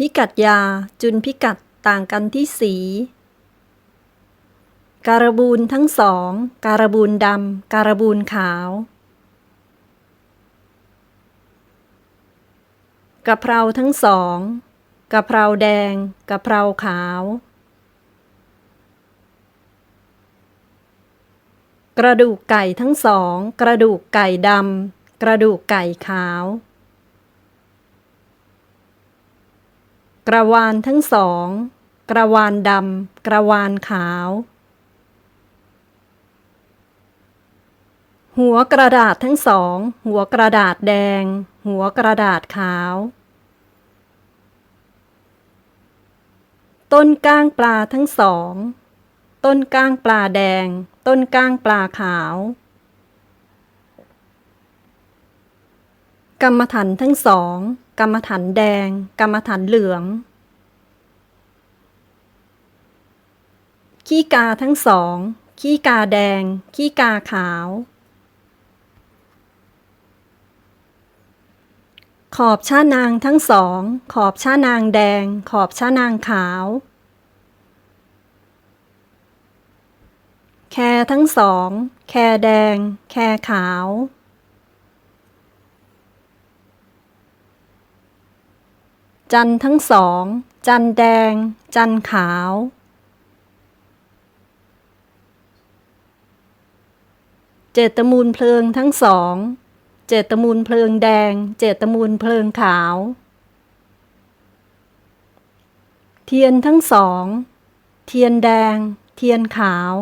พิกัดยาจุลพิกัดต่างกันที่สี การบูนทั้งสอง การบูนดำการบูนขาว กะเพราทั้งสองกะเพราแดงกะเพราขาว กระดูกไก่ทั้งสอง กระดูกไก่ดำกระดูกไก่ขาว กระวานทั้งสอง กระวานดำ กระวานขาว หัวกระดาษทั้งสอง หัวกระดาษแดง หัวกระดาษขาว ต้นก้างปลาทั้งสอง ต้นก้างปลาแดง ต้นก้างปลาขาว กรรมฐานทั้งสอง กรรมฐานแดง กรรมฐานเหลือง ขี้กาทั้งสอง ขี้กาแดง ขี้กาขาว ขอบชานางทั้งสอง ขอบชานางแดง ขอบชานางขาว แคทั้งสอง แคแดง แคขาว จันทั้งสอง จันแดง จันขาว เจตมูลเพลิงทั้งสอง เจตมูลเพลิงแดง เจตมูลเพลิงขาว เทียนทั้งสอง เทียนแดง เทียนขาว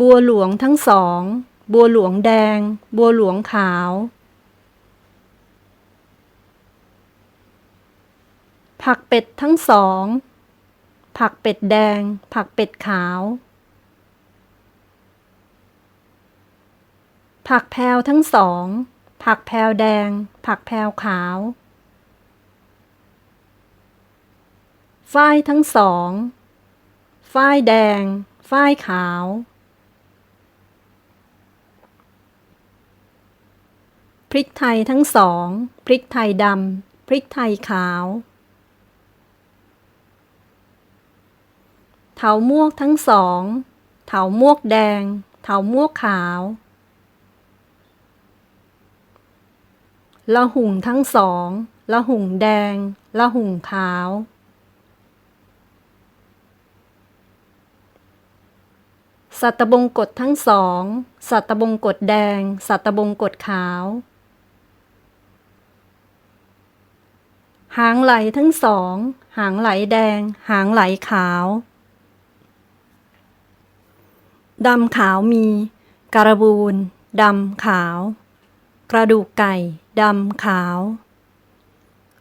บัวหลวงทั้งสอง บัวหลวงแดง บัวหลวงขาว ผักเป็ดทั้งสอง ผักเป็ดแดง ผักเป็ดขาว ผักแพวทั้งสอง ผักแพวแดง ผักแพวขาวฝ้ายทั้งสอง ฝ้ายแดง ฝ้ายขาว พริกไทยทั้งสอง พริกไทยดำ พริกไทยขาว เถาม่วกทั้งสอง เถาม่วกแดง เถาม่วกขาวละหุ่งทั้งสองละหุ่งแดงละหุ่งขาว สัตบงกฎทั้งสอง สัตบงกฎแดง สัตบงกฎขาว หางไหลทั้งสอง หางไหลแดง หางไหลขาว ดำขาวมี การบูนดำขาว กระดูกไก่ดำขาว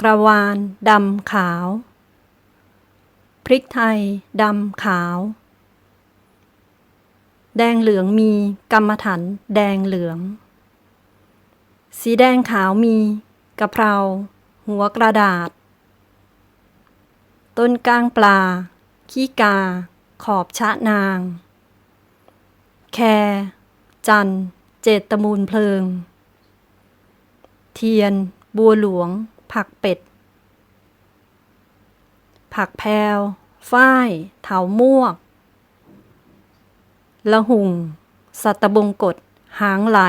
กระวานดำขาว พริกไทยดำขาว แดงเหลืองมีกรรมฐานแดงเหลือง สีแดงขาวมีกะเพรา หัวกระดาษ ต้นก้างปลา ขี้กา ขอบชะนาง แค จัน เจตมูลเพลิง เทียน บัวหลวง ผักเป็ด ผักแพวฝ้าย เถาม่วก ละหุ่ง สัตบงกฎหางไหล